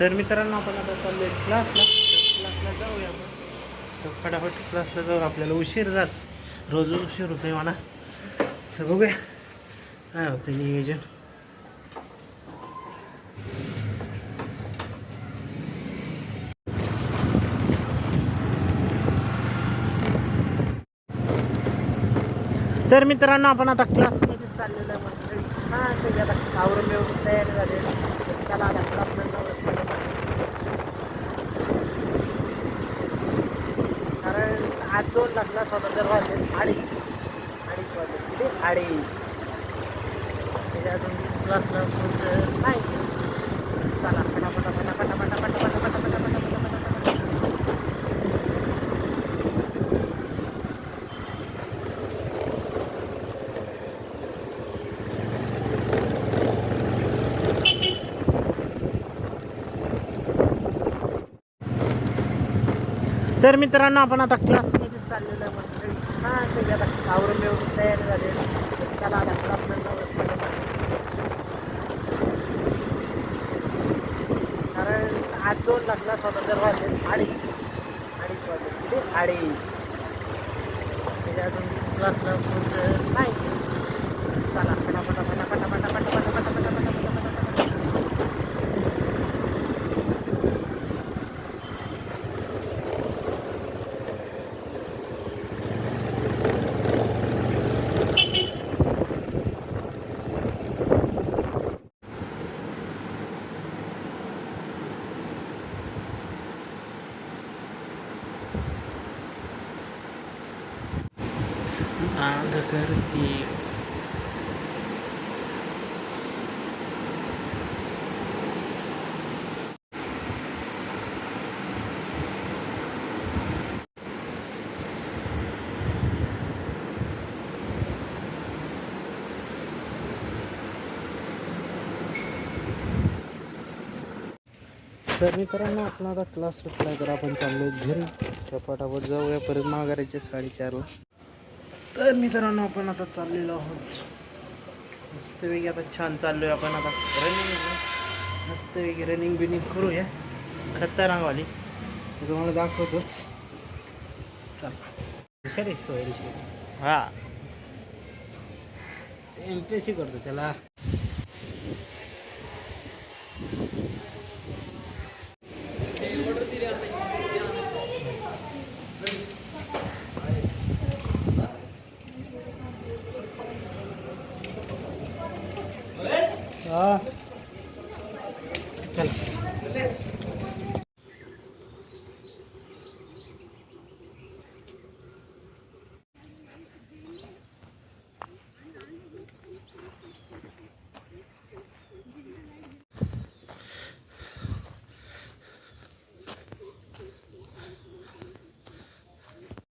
तर मित्रांनो आपण आता चाललो आहे क्लासला क्लासला जाऊया आपण. तर फटाफट क्लासला जाऊ आपल्याला उशीर जात. रोज उशीर होतोय मला तर बघूया. काय होतं नियोजन? तर मित्रांनो आपण आता क्लासमध्ये चाललेलो आहे. हां ते आता आवरून बिवरून तयारी झाली. त्याला आता क्लासला जाऊया कारण आज दोन लागला स्वतंत्र तर वाजले अडीच अडीच वाजले किती? अडीच त्याच्या अजून क्लासला नाही. चला पटापटा पटापटा पटापटा पटापटा पटापटा तर मित्रांनो आपण आता क्लास हां ते आता आवरून बिवरून तयारी झाले. चला आता क्लासला कारण आठ दोन लागला स्वतः तर वाजले अडीच अडीच वाजेल किती? अडीच त्याच्या अजून क्लासला नाही. चला पटापटा पटापटा. आंध तर मित्रांनो आपला आता क्लास सुटला तर आपण चाललो घरी. तर जाऊया परत माघारायचे साडेचारला. तर मित्रांनो आपण आता चाललेलो आहोत. मस्तपैकी आता छान चाललोय आपण आता रनिंग मस्तपैकी रनिंग बिनिंग करूया. खतरनाकवाली. मी तुम्हाला दाखवतोच. चल. आहे हा. एम पी एस सी करतो त्याला.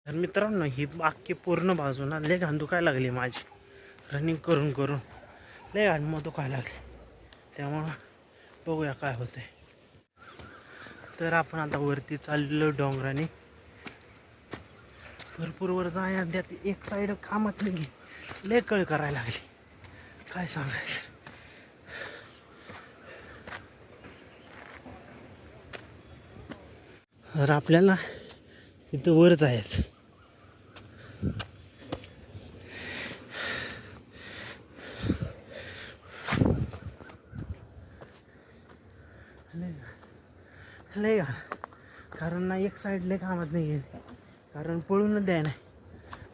तर मित्रांनो ही बाकी पूर्ण बाजू ना लय घाण दुखायला लागली माझी. रनिंग करून करून. लय आणि मग दुखायला लागले. त्यामुळं बघूया काय होतंय. तर आपण आता वरती चाललेलो डोंगराने. भरपूर वर जाय द्या एक साईड कामात नाही लय कळ करायला लागली. काय सांगायचं? तर आपल्याला इथं वर जायचं. लय घा कारण ना एक साईड लय कामात नाही गेली कारण पळूनच द्याय नाही.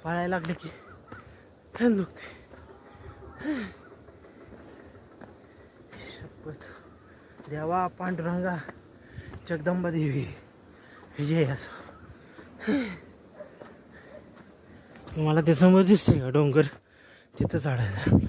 पळायला लागले की फॅन दुखते. शपथ. देवा पांडुरंगा जगदंबा देवी. विजय असो. तुम्हाला ते समोर दिसते का डोंगर? तिथं चढायचं